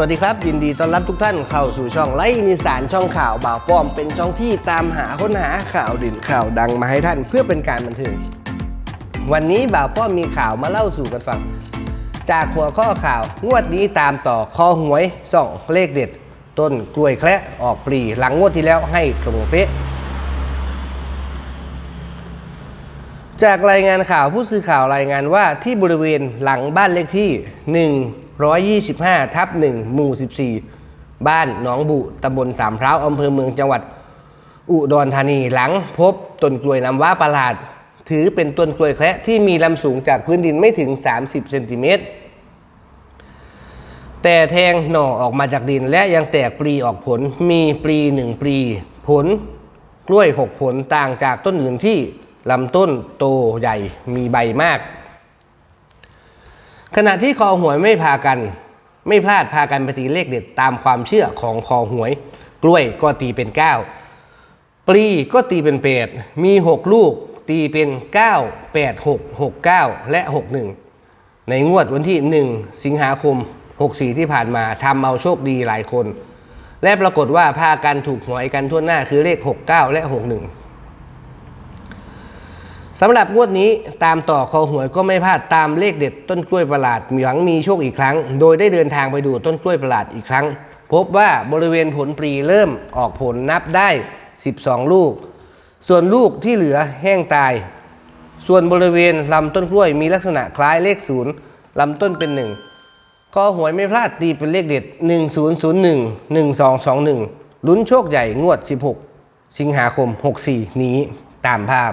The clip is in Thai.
วัสดีครับ ยินดีต้อนรับทุกท่านเข้าสู่ช่องไลฟ์นิสานช่องข่าวบ่าวป้อมเป็นช่องที่ตามหาค้นหาข่าวด่นข่าวดังมาให้ท่านเพื่อเป็นการบันเทิงวันนี้บ่าวป้อมมีข่าวมาเล่าสู่กันฟัง จากหัวข้อข่าวงวดนี้ตามต่อคอหวยส่องเลขเด็ด ต้นกล้วยแคระออกปลีหลังงวดที่แล้วให้ตรงเป๊ะ จากรายงานข่าวผู้สื่อข่าวรายงานว่าที่บริเวณหลังบ้านเลขที่ 125 ทับ 1 หมู่ 14 บ้านหนองบุตำบลสามพร้าวอำเภอเมืองจังหวัด อุดรธานีหลังพบต้นกล้วยน้ำว้าประหลาด ถือเป็นต้นกล้วยแคระที่มีลำสูงจากพื้นดินไม่ถึง 30 เซนติเมตร แต่แทงหน่อออกมาจากดินและยังแตกปลีออกผลมีปลีหนึ่งปลี ผล กล้วยหกผลต่างจากต้นอื่นที่ ลำต้นโตใหญ่มีใบมาก ขณะที่คอหวยไม่พากัน ไม่พลาดพากันไปตีเลขเด็ดตามความเชื่อของคอหวย กล้วยก็ตีเป็น 9 ปลีก็ตีเป็น8มี 6 ลูกตีเป็น 9 8 6 6 9 และ 61 ในงวดวันที่ 1 สิงหาคม 64 ที่ผ่านมาทำเอาโชคดีหลายคน และปรากฏว่าพากันถูกหวยกันทั่วหน้าคือเลข 69 และ 61 สำหรับงวดนี้ตามต่อคอหวยก็ไม่พลาดตามเลขเด็ดต้นกล้วยประหลาดหวังมีโชคอีกครั้ง โดยได้เดินทางไปดูต้นกล้วยประหลาดอีกครั้ง พบว่าบริเวณผลปลีเริ่มออกผลนับได้ 12 ลูก ส่วนลูกที่เหลือแห้งตาย ส่วนบริเวณลำต้นกล้วยมีลักษณะคล้ายเลขศูนย์ลำต้นเป็นหนึ่งคอหวยไม่พลาดตีเป็นเลขเด็ด 1001 1221 ลุ้นโชคใหญ่งวด 16 สิงหาคม 64 นี้ตามภาพ